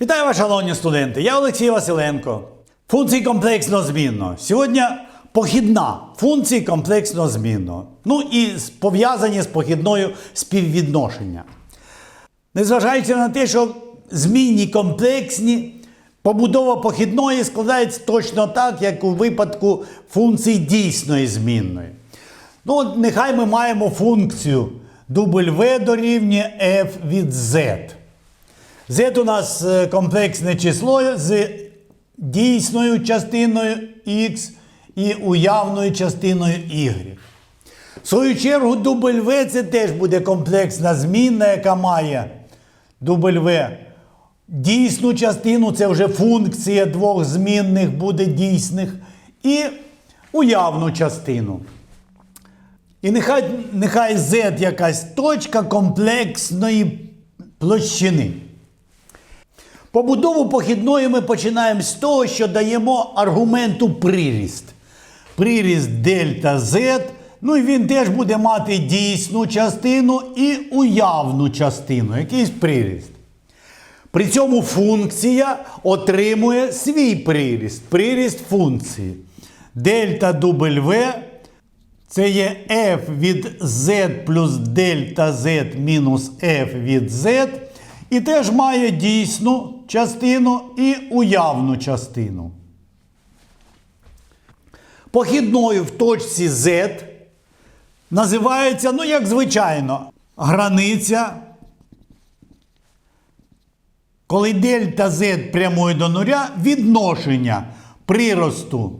Вітаю вас, шановні студенти! Я Олексій Василенко. Функції комплексно змінно. Сьогодні похідна функції комплексно змінно. Ну і пов'язані з похідною співвідношення. Незважаючи на те, що змінні комплексні, побудова похідної складається точно так, як у випадку функції дійсної змінної. Ну, от нехай ми маємо функцію W дорівнює f від z. Z у нас е, комплексне число з дійсною частиною x і уявною частиною y. В свою чергу W це теж буде комплексна змінна, яка має W дійсну частину, це вже функція двох змінних буде дійсних, і уявну частину. І нехай, нехай Z якась точка комплексної площини. Побудову похідної ми починаємо з того, що даємо аргументу приріст. Приріст дельта Z. Ну і він теж буде мати дійсну частину і уявну частину, якийсь приріст. При цьому функція отримує свій приріст, приріст функції. Дельта W це є f від z плюс дельта z мінус f від z. І теж має дійсну частину і уявну частину. Похідною в точці z називається, ну, як звичайно, границя. Коли дельта z прямує до нуля, відношення приросту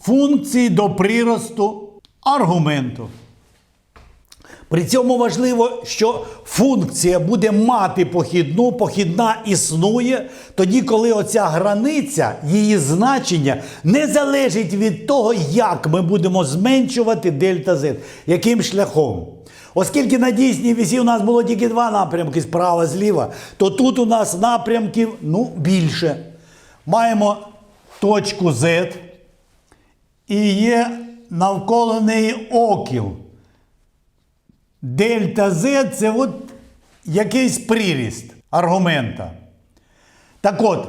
функції до приросту аргументу. При цьому важливо, що функція буде мати похідну, похідна існує тоді, коли оця границя, її значення не залежить від того, як ми будемо зменшувати дельта z, яким шляхом. Оскільки на дійсній вісі у нас було тільки два напрямки справа зліва, то тут у нас напрямків ну, більше. Маємо точку Z, і є навколо неї окіл. Дельта Z це от якийсь приріст аргумента. Так от,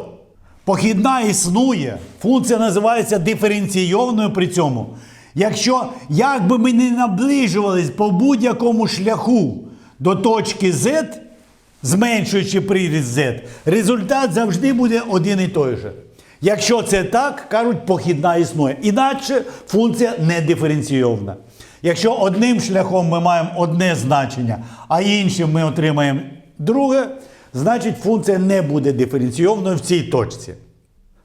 похідна існує, функція називається диференційовною при цьому. Якщо як би ми не наближувались по будь-якому шляху до точки Z, зменшуючи приріст Z, результат завжди буде один і той же. Якщо це так, кажуть, похідна існує. Інакше функція не диференційовна. Якщо одним шляхом ми маємо одне значення, а іншим ми отримаємо друге, значить функція не буде диференційовною в цій точці.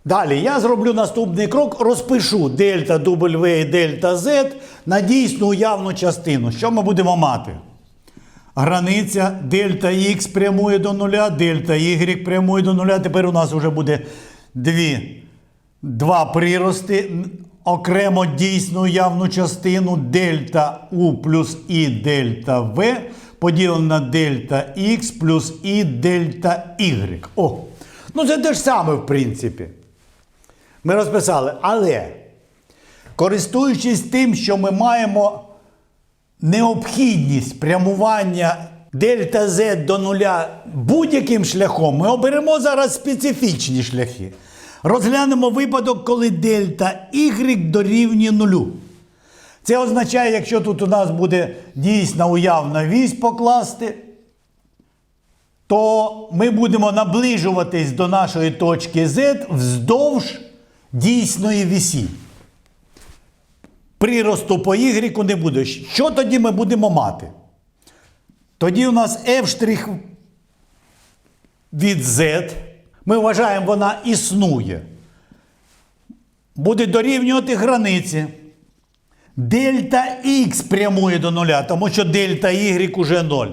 Далі я зроблю наступний крок, розпишу дельта W і дельта Z на дійсну уявну частину. Що ми будемо мати? Границя дельта Х прямує до нуля, дельта Y прямує до нуля. Тепер у нас вже буде дві, два прирости. Окремо дійсну уявну частину дельта U плюс І дельта В поділено на дельта Х плюс І дельта Y. О! Ну це те ж саме, в принципі. Ми розписали. Але, користуючись тим, що ми маємо необхідність прямування дельта Z до нуля будь-яким шляхом, ми оберемо зараз специфічні шляхи. Розглянемо випадок, коли дельта Y дорівнює нулю. Це означає, якщо тут у нас буде дійсна уявна вісь покласти, то ми будемо наближуватись до нашої точки Z вздовж дійсної вісі. Приросту по Y не буде. Що тоді ми будемо мати? Тоді у нас f' від Z. Ми вважаємо, вона існує. Буде дорівнювати границі. Дельта Х прямує до нуля, тому що дельта Y уже 0.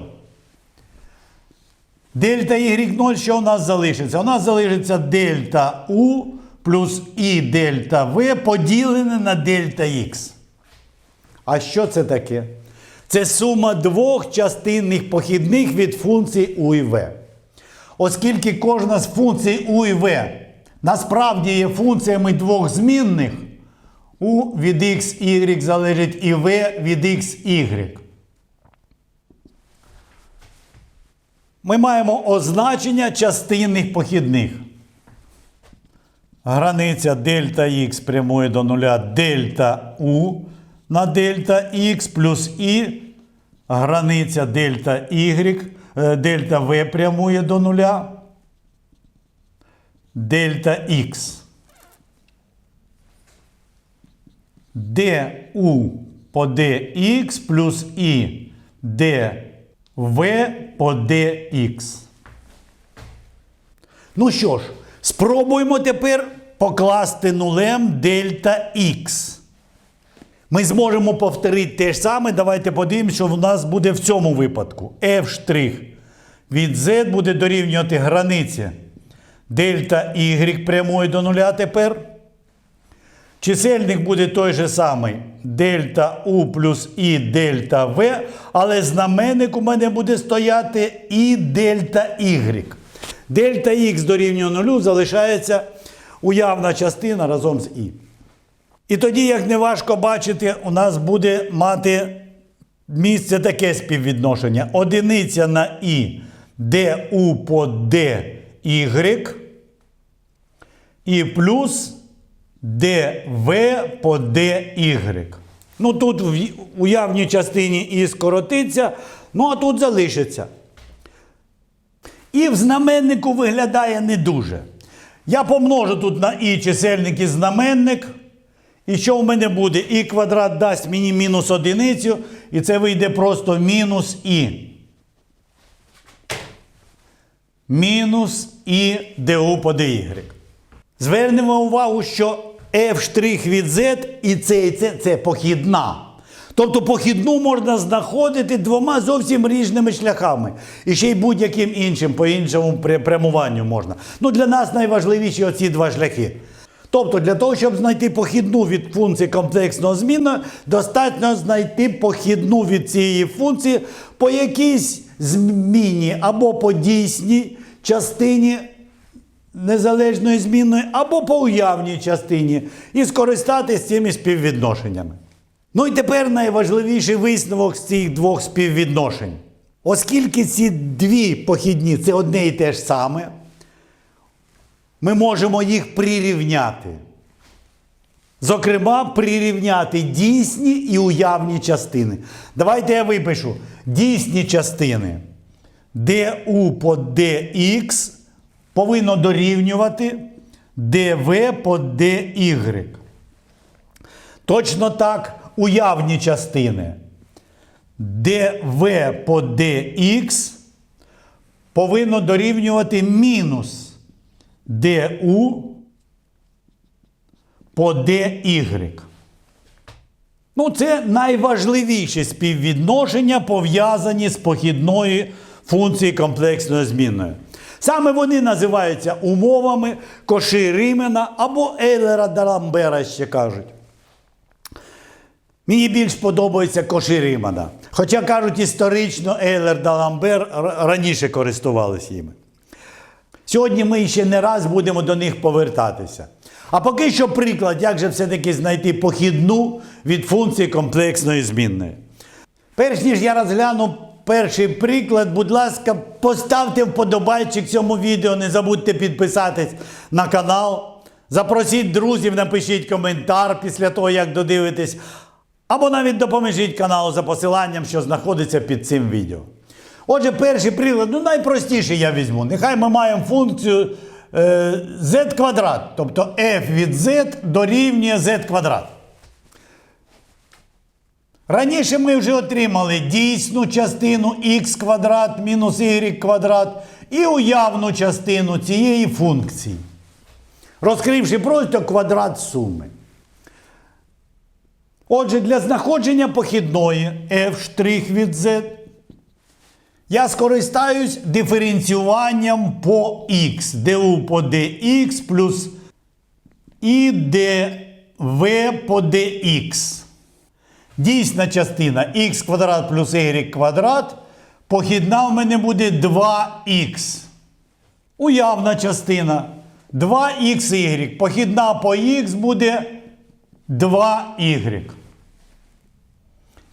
Дельта Y0, що у нас залишиться? У нас залишиться дельта U плюс І дельта В поділене на дельта Х. А що це таке? Це сума двох частинних похідних від функцій U і V. Оскільки кожна з функцій U і V насправді є функціями двох змінних, U від x, y залежить і V від x, y. Ми маємо означення частинних похідних. Границя дельта х прямує до нуля дельта у на дельта х плюс і границя дельта y, дельта v прямує до нуля дельта х. du по dx плюс і dv по dx. Ну що ж, спробуємо тепер покласти нулем дельта х. Ми зможемо повторити те ж саме. Давайте подивимося, що в нас буде в цьому випадку. f' від z буде дорівнювати границі дельта y прямої до нуля тепер. Чисельник буде той же самий дельта U плюс І дельта В, але знаменник у мене буде стояти І дельта Y. Дельта Х дорівнює нулю залишається уявна частина разом з І. І тоді, як не важко бачити, у нас буде мати місце таке співвідношення. Одиниця на І ДУ по ДY і плюс dv по dy. Ну тут в уявній частині і скоротиться, ну а тут залишиться. І в знаменнику виглядає не дуже. Я помножу тут на і чисельник і знаменник. І що в мене буде? І квадрат дасть мені мінус одиницю, і це вийде просто мінус і. Мінус і du по dy. Звернемо увагу, що f' від z і це, і це, це похідна. Тобто похідну можна знаходити двома зовсім різними шляхами. І ще й будь-яким іншим, по іншому прямуванню можна. Ну, для нас найважливіші оці два шляхи. Тобто, для того, щоб знайти похідну від функції комплексного змінної, достатньо знайти похідну від цієї функції по якійсь зміні або по дійсній частині незалежної змінної або по уявній частині і скористатись цими співвідношеннями. Ну і тепер найважливіший висновок з цих двох співвідношень. Оскільки ці дві похідні це одне і те ж саме, ми можемо їх прирівняти. Зокрема, прирівняти дійсні і уявні частини. Давайте я випишу дійсні частини du по dx повинно дорівнювати dv по dy. Точно так уявні частини dv по dx повинно дорівнювати мінус du по dy. Ну, це найважливіші співвідношення, пов'язані з похідною функцією комплексної змінної. Саме вони називаються умовами Коши Римена або Ейлера Даламбера ще кажуть. Мені більш подобається Коши Римена. Хоча кажуть, історично Ейлер Даламбер раніше користувалися їми. Сьогодні ми ще не раз будемо до них повертатися. А поки що приклад, як же все-таки знайти похідну від функції комплексної змінної. Перш ніж я розгляну перший приклад, будь ласка, поставте вподобайчик цьому відео, не забудьте підписатись на канал. Запросіть друзів, напишіть коментар після того, як додивитесь. Або навіть допоможіть каналу за посиланням, що знаходиться під цим відео. Отже, перший приклад, ну найпростіший я візьму. Нехай ми маємо функцію е, z квадрат, тобто f від z дорівнює z квадрат. Раніше ми вже отримали дійсну частину x квадрат мінус y квадрат і уявну частину цієї функції. Розкривши просто квадрат суми. Отже, для знаходження похідної f' від z я скористаюсь диференціюванням по x, du по dx плюс і dv по dx. Дійсна частина x квадрат плюс y квадрат. Похідна в мене буде 2х. Уявна частина 2xy. Похідна по х буде 2y.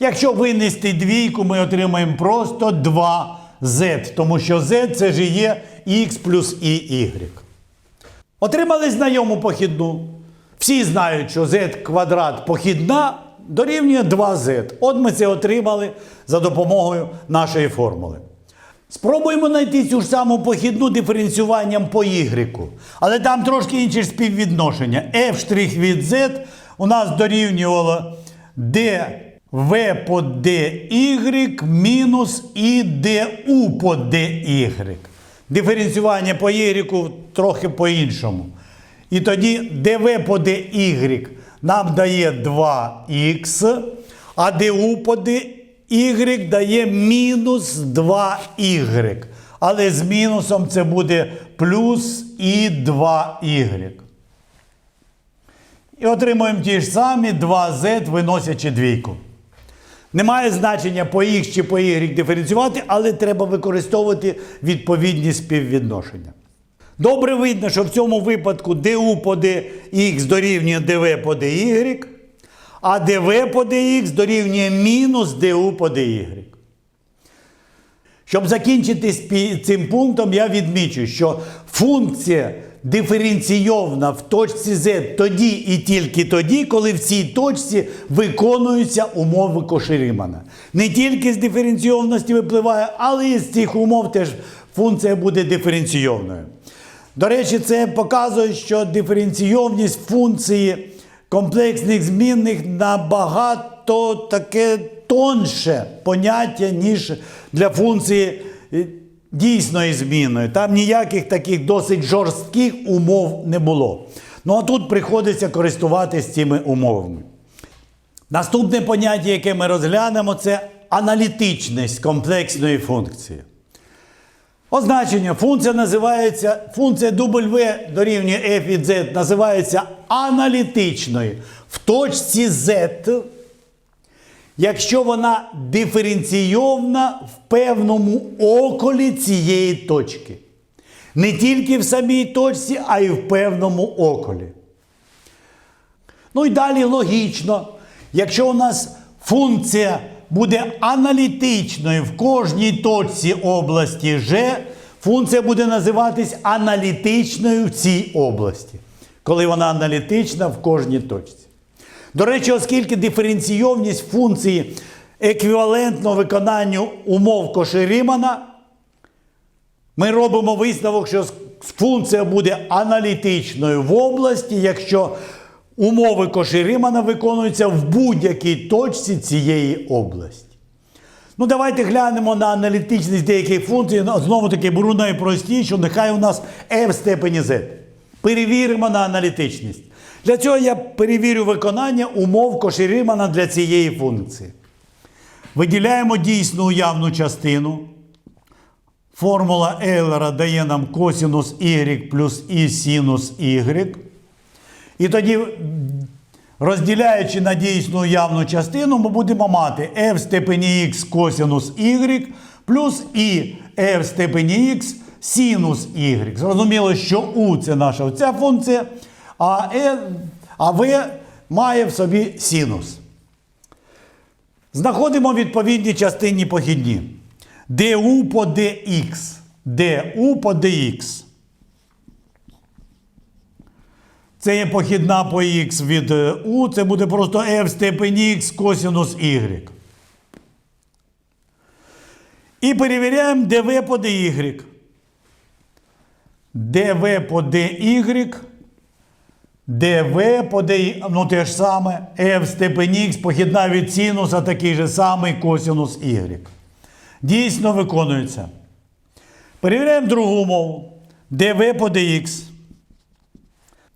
Якщо винести двійку, ми отримаємо просто 2 z, тому що z це ж є x плюс і y. Отримали знайому похідну. Всі знають, що z квадрат похідна дорівнює 2z. От ми це отримали за допомогою нашої формули. Спробуємо знайти цю ж саму похідну диференціюванням по y. Але там трошки інше співвідношення. f' від z у нас дорівнювало dv по dy мінус і du по dy. Диференціювання по y трохи по-іншому. І тоді dv по dy нам дає 2х, а du по dy дає мінус 2y. Але з мінусом це буде плюс і 2y. І отримуємо ті ж самі 2z, виносячи двійку. Немає значення по x чи по y диференціювати, але треба використовувати відповідні співвідношення. Добре видно, що в цьому випадку du по dx дорівнює dv по dy, а dv по dx дорівнює мінус du по dy. Щоб закінчити цим пунктом, я відмічу, що функція диференційована в точці z тоді і тільки тоді, коли в цій точці виконуються умови Кошерімана. Не тільки з диференційованості випливає, але і з цих умов теж функція буде диференційовною. До речі, це показує, що диференційовність функції комплексних змінних набагато таке тонше поняття, ніж для функції дійсної змінної. Там ніяких таких досить жорстких умов не було. Ну а тут приходиться користуватися цими умовами. Наступне поняття, яке ми розглянемо, це аналітичність комплексної функції. Означення функція називається функція W дорівнює f від z називається аналітичною в точці z, якщо вона диференційована в певному околі цієї точки. Не тільки в самій точці, а й в певному околі. Ну і далі логічно, якщо у нас функція буде аналітичною в кожній точці області G, функція буде називатись аналітичною в цій області, коли вона аналітична в кожній точці. До речі, оскільки диференційовність функції еквівалентно виконанню умов Кошерімана, ми робимо висновок, що функція буде аналітичною в області, якщо умови Кошерімана виконуються в будь-якій точці цієї області. Ну, давайте глянемо на аналітичність деяких функцій. Знову таки беру найпростішу, нехай у нас f в степені z. Перевіримо на аналітичність. Для цього я перевірю виконання умов Кошерімана для цієї функції. Виділяємо дійсну уявну частину. Формула Ейлера дає нам косінус y плюс і синус y. І тоді, розділяючи на дійсну уявну частину, ми будемо мати f в степені x косінус y плюс і f в степені x синус y. Зрозуміло, що u це наша оця функція, а, e, а v має в собі синус. Знаходимо відповідні частинні похідні. du по dx. du по dx. Це є похідна по х від е, u, це буде просто f в степені x косинус y. І перевіряємо dv по dy. dv по dy. Dv по dy, ну те ж саме, f степені x, похідна від синуса, такий же самий косинус y. Дійсно виконується. Перевіряємо другу умову. dv по dx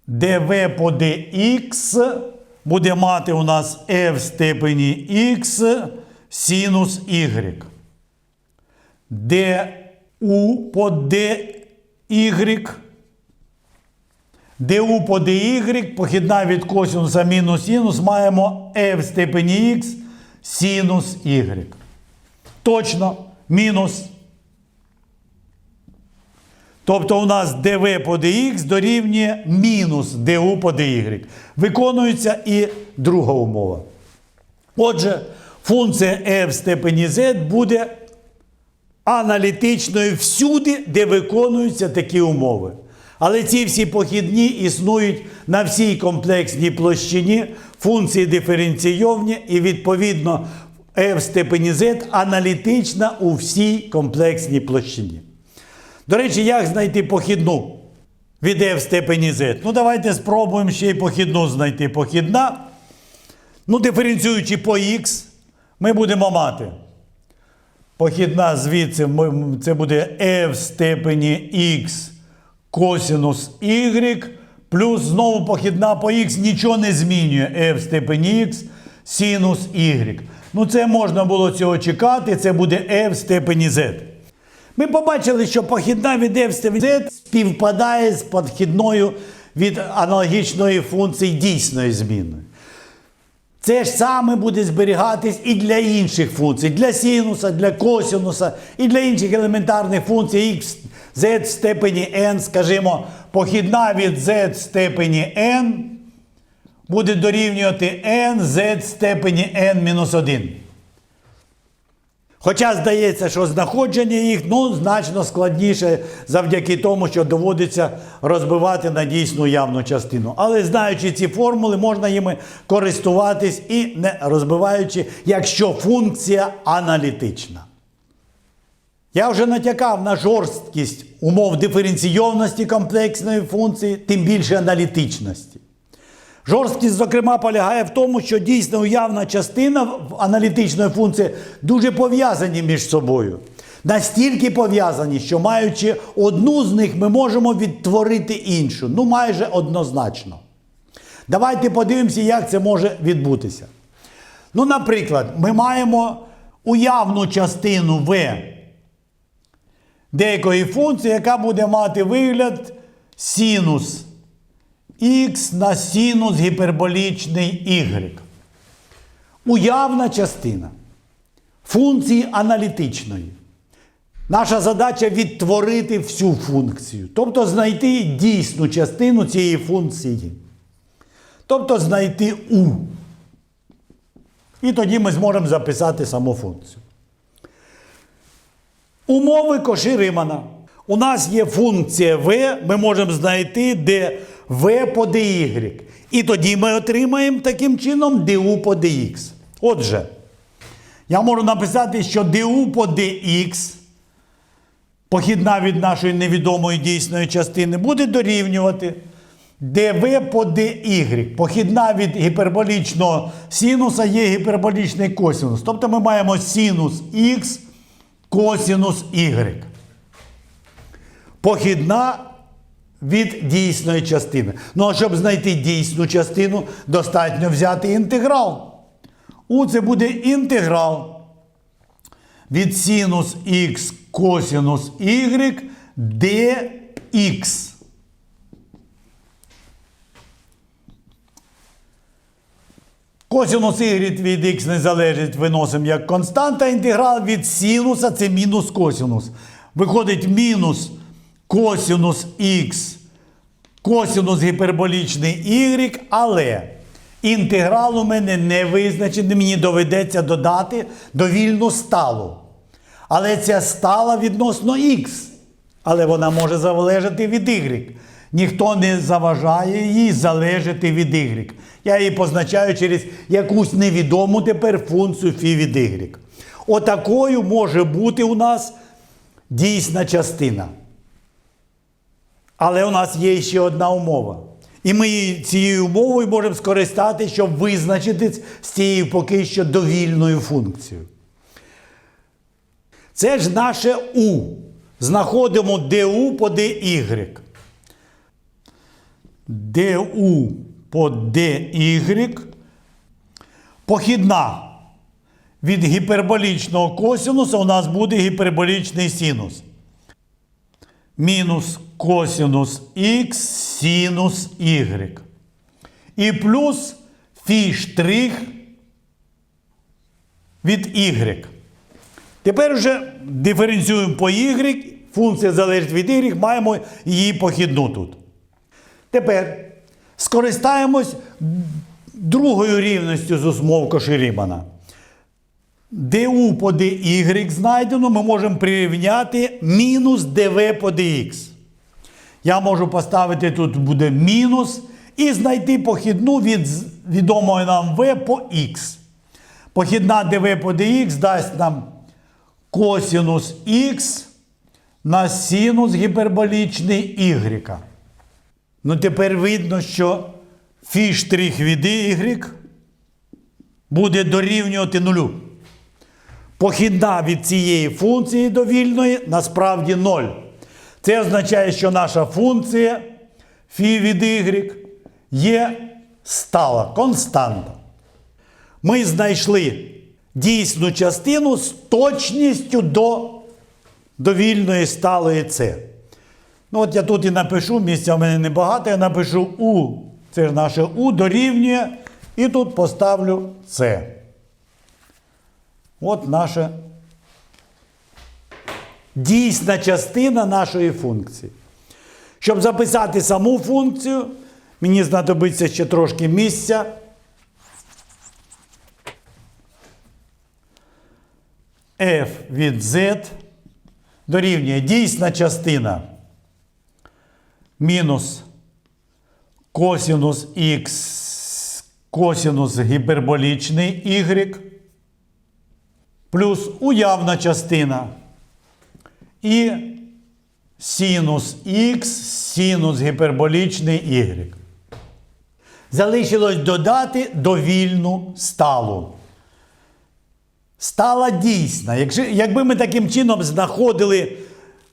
dv по dx буде мати у нас f в степені x синус y. du по dy. Du по dy, похідна від косинуса мінус синус, маємо f в степені x синус y. Точно, мінус. Тобто у нас dv по dx дорівнює мінус du по dy. Виконується і друга умова. Отже, функція f в степені z буде аналітичною всюди, де виконуються такі умови. Але ці всі похідні існують на всій комплексній площині, функції диференційовні і відповідно f в степені z аналітична у всій комплексній площині. До речі, як знайти похідну від f в степені z? Ну, давайте спробуємо ще й похідну знайти. Похідна. Ну, диференціюючи по x, ми будемо мати. Похідна звідси це буде f в степені x косинус y, плюс знову похідна по x нічого не змінює f в степені x синус y. Ну, це можна було цього чекати, це буде f в степені z. Ми побачили, що похідна від f в степені z співпадає з похідною від аналогічної функції дійсної зміни. Це ж саме буде зберігатись і для інших функцій, для синуса, для косинуса, і для інших елементарних функцій x, z в степені n, скажімо, похідна від z в степені n буде дорівнювати n z в степені n-1. Хоча здається, що знаходження їх ну, значно складніше завдяки тому, що доводиться розбивати на дійсну явну частину. Але знаючи ці формули, можна їми користуватись і не розбиваючи, якщо функція аналітична. Я вже натякав на жорсткість умов диференційовності комплексної функції, тим більше аналітичності. Жорсткість, зокрема, полягає в тому, що дійсно уявна частина аналітичної функції дуже пов'язані між собою. Настільки пов'язані, що маючи одну з них, ми можемо відтворити іншу. Ну, майже однозначно. Давайте подивимося, як це може відбутися. Ну, наприклад, ми маємо уявну частину v деякої функції, яка буде мати вигляд синус х на синус гіперболічний y. Уявна частина функції аналітичної. Наша задача відтворити всю функцію, тобто знайти дійсну частину цієї функції. Тобто знайти u. І тоді ми зможемо записати саму функцію. Умови Римана. У нас є функція v, ми можемо знайти, де v по dy. І тоді ми отримаємо таким чином du по dx. Отже, я можу написати, що du по dx, похідна від нашої невідомої дійсної частини, буде дорівнювати dv по dy. Похідна від гіперболічного синуса є гіперболічний косинус. Тобто ми маємо синус х косинус y. Похідна від дійсної частини. Ну, а щоб знайти дійсну частину, достатньо взяти інтеграл. У це буде інтеграл від синус х косинус y dx. Косинус y від х не залежить, виносимо як константа. Інтеграл від синуса це мінус косинус. Виходить мінус косинус х, косинус гіперболічний y, але інтеграл у мене не визначений, мені доведеться додати довільну сталу. Але ця стала відносно х. Але вона може залежати від y. Ніхто не заважає їй залежати від y. Я її позначаю через якусь невідому тепер функцію фі від y. Отакою може бути у нас дійсна частина. Але у нас є ще одна умова. І ми цією умовою можемо скористатися, щоб визначити з цією поки що довільною функцією. Це ж наше U. Знаходимо du по dy. du по dy похідна від гіперболічного косинуса у нас буде гіперболічний синус. Мінус косинус х синус y. І плюс фі штрих від y. Тепер вже диференціюємо по y, функція залежить від y, маємо її похідну тут. Тепер скористаємось другою рівністю з умов Коширімана. du по dy знайдено, ми можемо прирівняти мінус dv по dx. Я можу поставити тут буде мінус і знайти похідну від відомої нам v по x. Похідна dv по dx дасть нам косінус х на синус гіперболічний y. Ну тепер видно, що фі штрих від y буде дорівнювати нулю. Похідна від цієї функції довільної насправді 0. Це означає, що наша функція фі від y є стала, константа. Ми знайшли дійсну частину з точністю до довільної сталої С. Ну, от я тут і напишу, місця в мене небагато, я напишу У. Це ж наше У дорівнює. І тут поставлю С. От наша дійсна частина нашої функції. Щоб записати саму функцію, мені знадобиться ще трошки місця. f від z дорівнює дійсна частина мінус косінус х косінус гіперболічний y плюс уявна частина і синус х синус гіперболічний y. Залишилось додати довільну сталу. Стала дійсна. Якщо, якби ми таким чином знаходили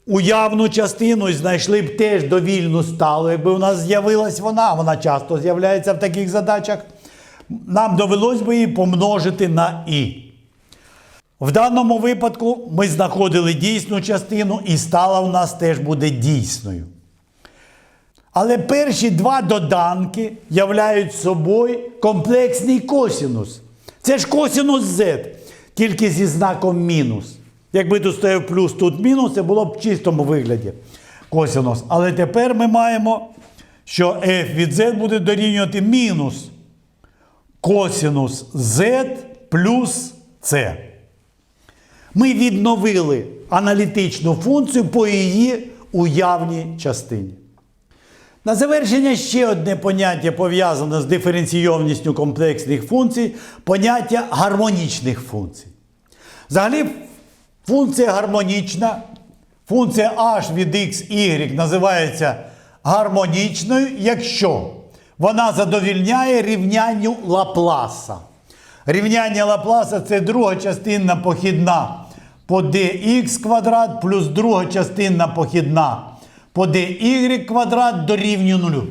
уявну частину і знайшли б теж довільну сталу, якби у нас з'явилась вона, вона часто з'являється в таких задачах, нам довелось би її помножити на і. В даному випадку ми знаходили дійсну частину, і стала у нас теж буде дійсною. Але перші два доданки являють собою комплексний косінус. Це ж косінус z, тільки зі знаком мінус. Якби тут стояв плюс, тут мінус, це було б в чистому вигляді косінус. Але тепер ми маємо, що f від z буде дорівнювати мінус косінус z плюс c. Ми відновили аналітичну функцію по її уявній частині. На завершення ще одне поняття пов'язане з диференційовністю комплексних функцій поняття гармонічних функцій. Взагалі, функція гармонічна, функція h від x, y називається гармонічною, якщо вона задовільняє рівнянню Лапласа. Рівняння Лапласа це друга частинна похідна по dx квадрат плюс друга частинна похідна по dy квадрат дорівнює нулю.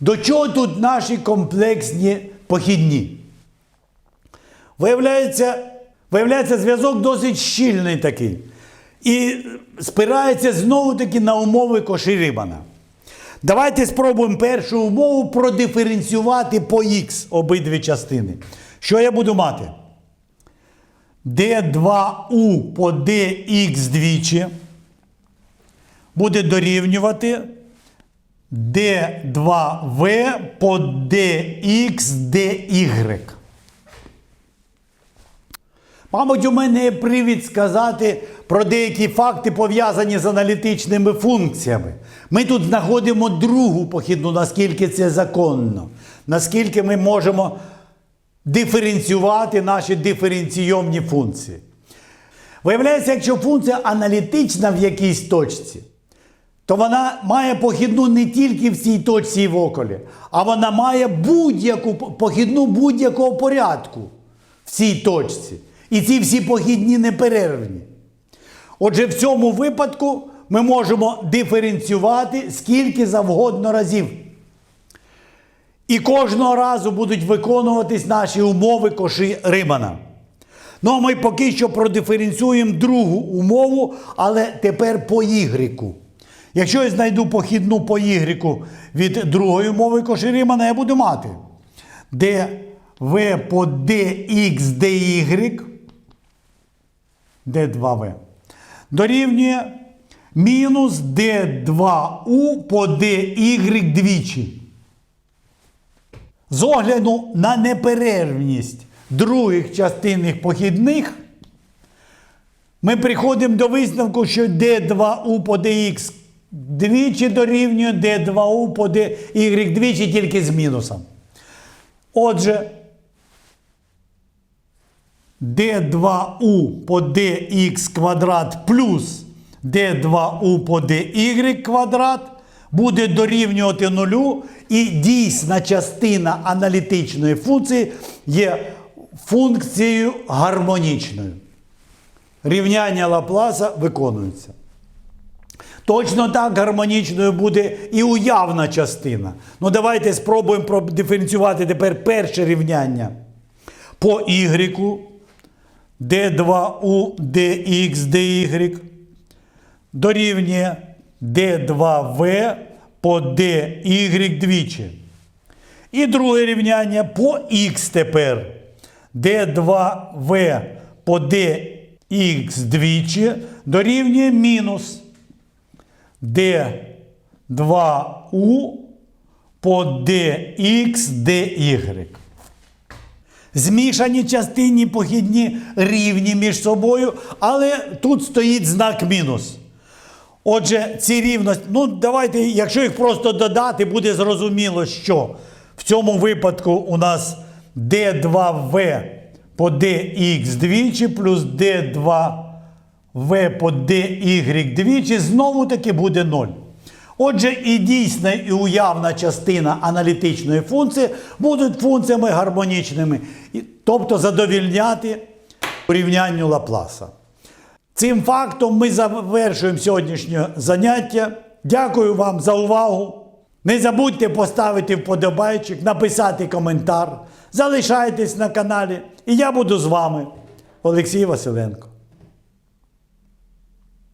До чого тут наші комплексні похідні? Виявляється, виявляється, зв'язок досить щільний такий. І спирається знову-таки на умови Коширибана. Давайте спробуємо першу умову продиференціювати по х обидві частини. Що я буду мати? D2u по dx двічі буде дорівнювати d2v по dx dy. Мабуть, у мене є привід сказати про деякі факти, пов'язані з аналітичними функціями. Ми тут знаходимо другу похідну, наскільки це законно, наскільки ми можемо диференціювати наші диференційовні функції. Виявляється, якщо функція аналітична в якійсь точці, то вона має похідну не тільки в цій точці і в околі, а вона має будь-яку похідну будь-якого порядку в цій точці. І ці всі похідні неперервні. Отже, в цьому випадку ми можемо диференціювати скільки завгодно разів. І кожного разу будуть виконуватись наші умови коши Римана. Ну, а ми поки що продиференціюємо другу умову, але тепер по Y. Якщо я знайду похідну по Y від другої умови коши Римана, я буду мати dv по dx dy d2v дорівнює мінус d2u по dy двічі. З огляду на неперервність других частинних похідних, ми приходимо до висновку, що d2u по dx двічі дорівнює d2u по dy двічі тільки з мінусом. Отже, d2u по dx квадрат плюс d2u по dy квадрат буде дорівнювати нулю, і дійсна частина аналітичної функції є функцією гармонічною. Рівняння Лапласа виконується. Точно так гармонічною буде і уявна частина. Ну, давайте спробуємо продиференціювати тепер перше рівняння по y, d2u dx dy дорівнює d2v по dy двічі. І друге рівняння по х тепер. d2v по dx двічі дорівнює мінус d2u по dx dy. Змішані частинні похідні рівні між собою, але тут стоїть знак мінус. Отже, ці рівності, ну давайте, якщо їх просто додати, буде зрозуміло, що в цьому випадку у нас d2v по dx двічі плюс d2v по dy двічі знову таки буде 0. Отже, і дійсна, і уявна частина аналітичної функції будуть функціями гармонічними, тобто задовільняти порівнянню Лапласа. Цим фактом ми завершуємо сьогоднішнє заняття. Дякую вам за увагу. Не забудьте поставити вподобайчик, написати коментар. Залишайтесь на каналі. І я буду з вами, Олексій Василенко.